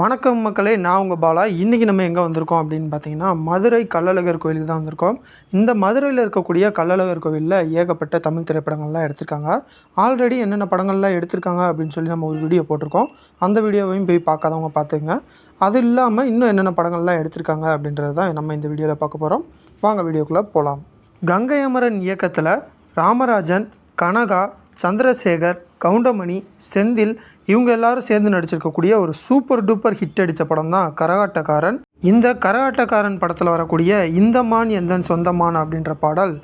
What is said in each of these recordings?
வணக்கம் மக்களே நான் உங்கள் பாலா. இன்றைக்கி நம்ம எங்கே வந்திருக்கோம் அப்படின்னு பார்த்தீங்கன்னா மதுரை கள்ளழகர் கோயிலுக்கு தான் வந்திருக்கோம். இந்த மதுரையில் இருக்கக்கூடிய கள்ளழகர் கோவிலில் ஏகப்பட்ட தமிழ் திரைப்படங்கள்லாம் எடுத்திருக்காங்க. ஆல்ரெடி என்னென்ன படங்கள்லாம் எடுத்திருக்காங்க அப்படின்னு சொல்லி நம்ம ஒரு வீடியோ போட்டிருக்கோம். அந்த வீடியோவையும் போய் பார்க்காதவங்க பார்த்துங்க அது இல்லாமல் இன்னும் என்னென்ன படங்கள்லாம் எடுத்திருக்காங்க அப்படின்றது தான் நம்ம இந்த வீடியோவில் பார்க்க போகிறோம் வாங்க வீடியோக்குள்ளே போகலாம் கங்கை அமரன் இயக்கத்தில் ராமராஜன் கனகா சந்திரசேகர் கவுண்டமணி செந்தில் இவங்க எல்லாரும் சேர்ந்து நடிச்சிருக்கக்கூடிய ஒரு சூப்பர் டூப்பர் ஹிட் அடித்த படம் தான் கரகாட்டக்காரன். இந்த கரகாட்டக்காரன் படத்தில் வரக்கூடிய இந்த மான் எந்தன் சொந்தமான் அப்படின்ற பாடல்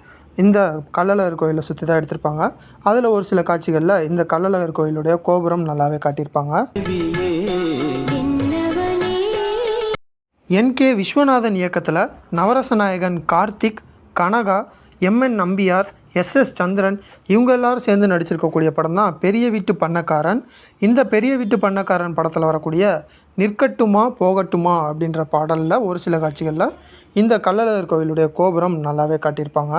இந்த கள்ளழகர் கோயிலை சுற்றி தான் எடுத்திருப்பாங்க. அதில் ஒரு சில காட்சிகளில் இந்த கள்ளழகர் கோயிலுடைய கோபுரம் நல்லாவே காட்டியிருப்பாங்க. என் கே விஸ்வநாதன் இயக்கத்தில் நவரச நாயகன் Karthik Kanaga M N Nambiar S S Chandran இவங்க எல்லாரும் சேர்ந்து நடிச்சிருக்கக்கூடிய படம் தான் பெரிய வீட்டு பண்ணக்காரன். இந்த பெரிய வீட்டு பண்ணக்காரன் படத்தில் வரக்கூடிய நிற்கட்டுமா போகட்டுமா அப்படின்ற பாடலில் ஒரு சில காட்சிகளில் இந்த கள்ளழகர் கோவிலுடைய கோபுரம் நல்லாவே காட்டியிருப்பாங்க.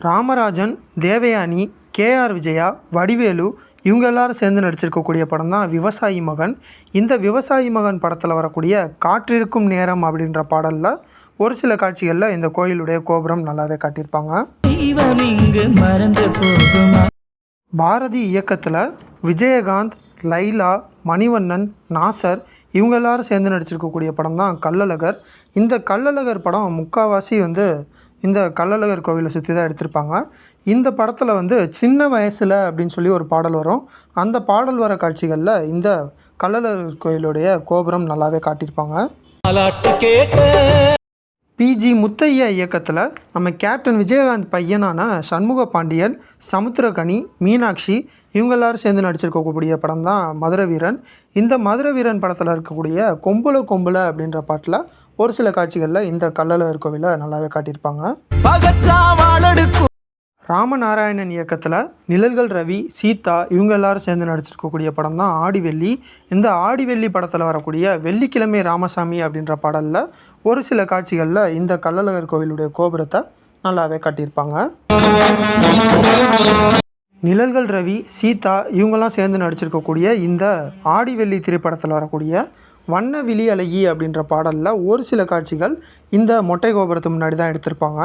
ராமராஜன் தேவயானி கேஆர் விஜயா வடிவேலு இவங்க எல்லாரும் சேர்ந்து நடிச்சிருக்கக்கூடிய படம் தான் விவசாயி மகன். இந்த விவசாயி மகன் படத்தில் வரக்கூடிய காற்றிருக்கும் நேரம் அப்படின்ற பாடலில் ஒரு சில காட்சிகளில் இந்த கோயிலுடைய கோபுரம் நல்லாவே காட்டியிருப்பாங்க. பாரதி இயக்கத்தில் விஜயகாந்த் லைலா மணிவண்ணன் நாசர் இவங்க எல்லாரும் சேர்ந்து நடிச்சிருக்கக்கூடிய படம் தான் கள்ளழகர். இந்த கள்ளழகர் படம் முக்கால்வாசி வந்து இந்த கள்ளழகர் கோவிலை சுற்றி தான் எடுத்திருப்பாங்க. இந்த படத்தில் வந்து சின்ன வயசில் அப்படின்னு சொல்லி ஒரு பாடல் வரும். அந்த பாடல் வர காட்சிகளில் இந்த கள்ளழகர் கோயிலுடைய கோபுரம் நல்லாவே காட்டியிருப்பாங்க. பிஜி முத்தையா இயக்கத்தில் நம்ம கேப்டன் விஜயகாந்த் பையனான சண்முக பாண்டியன் சமுத்திரகனி மீனாட்சி இவங்க எல்லாரும் சேர்ந்து நடிச்சிருக்கக்கூடிய படம் தான் மதுரவீரன் இந்த மதுரவீரன் படத்தில் இருக்கக்கூடிய கொம்புல கொம்புல அப்படின்ற பாட்டில் ஒரு சில காட்சிகளில் இந்த கள்ளழகர் கோவிலை நல்லாவே காட்டியிருப்பாங்க. ராமநாராயணன் இயக்கத்தில் நிழல்கள் ரவி சீதா இவங்க எல்லாரும் சேர்ந்து நடிச்சிருக்கக்கூடிய படம் தான் ஆடிவெள்ளி. இந்த ஆடிவெள்ளி படத்தில் வரக்கூடிய வெள்ளிக்கிழமை ராமசாமி அப்படின்ற பாடலில் ஒரு சில காட்சிகளில் இந்த கள்ளழகர் கோவிலுடைய கோபுரத்தை நல்லாவே காட்டியிருப்பாங்க. நிழல்கள் ரவி சீதா இவங்கெல்லாம் சேர்ந்து நடிச்சிருக்கக்கூடிய இந்த ஆடிவெள்ளி திரைப்படத்தில் வரக்கூடிய வண்ண விழி அழகி அப்படின்ற பாடலில் ஒரு சில காட்சிகள் இந்த மொட்டை கோபுரத்து முன்னாடி தான் எடுத்திருப்பாங்க.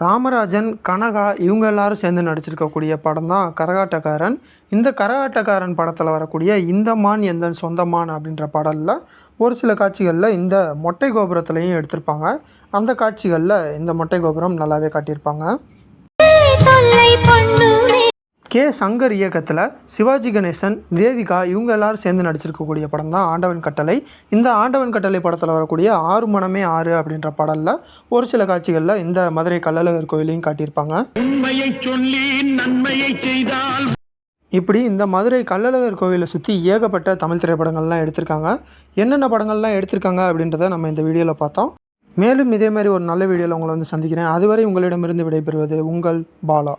ராமராஜன் கனகா இவங்க எல்லாரும் சேர்ந்து நடிச்சிருக்கக்கூடிய படம் தான் கரகாட்டக்காரன். இந்த கரகாட்டக்காரன் படத்தில் வரக்கூடிய இந்த மான் எந்த சொந்தமான் அப்படின்ற படலில் ஒரு சில காட்சிகளில் இந்த மொட்டை கோபுரத்துலையும் எடுத்திருப்பாங்க. அந்த காட்சிகளில் இந்த மொட்டை கோபுரம் நல்லாவே காட்டியிருப்பாங்க. கே சங்கர் இயக்கத்தில் சிவாஜி கணேசன் தேவிகா இவங்க எல்லாரும் சேர்ந்து நடிச்சிருக்கக்கூடிய படம் தான் ஆண்டவன் கட்டளை. இந்த ஆண்டவன் கட்டளை படத்தில் வரக்கூடிய ஆறு மனமே ஆறு அப்படின்ற பாடலில் ஒரு சில காட்சிகளில் இந்த மதுரை கள்ளழகர் கோயிலையும் காட்டியிருப்பாங்க. உண்மையை சொல்லி நன்மையை செய்தால் இப்படி இந்த மதுரை கள்ளழகர் கோவிலை சுற்றி ஏகப்பட்ட தமிழ் திரைப்படங்கள்லாம் எடுத்திருக்காங்க. என்னென்ன படங்கள்லாம் எடுத்திருக்காங்க அப்படின்றத நம்ம இந்த வீடியோவில் பார்த்தோம். மேலும் இதே மாதிரி ஒரு நல்ல வீடியோவில் உங்களை வந்து சந்திக்கிறேன். அதுவரை உங்களிடமிருந்து விடைபெறுவது உங்கள் பாலா.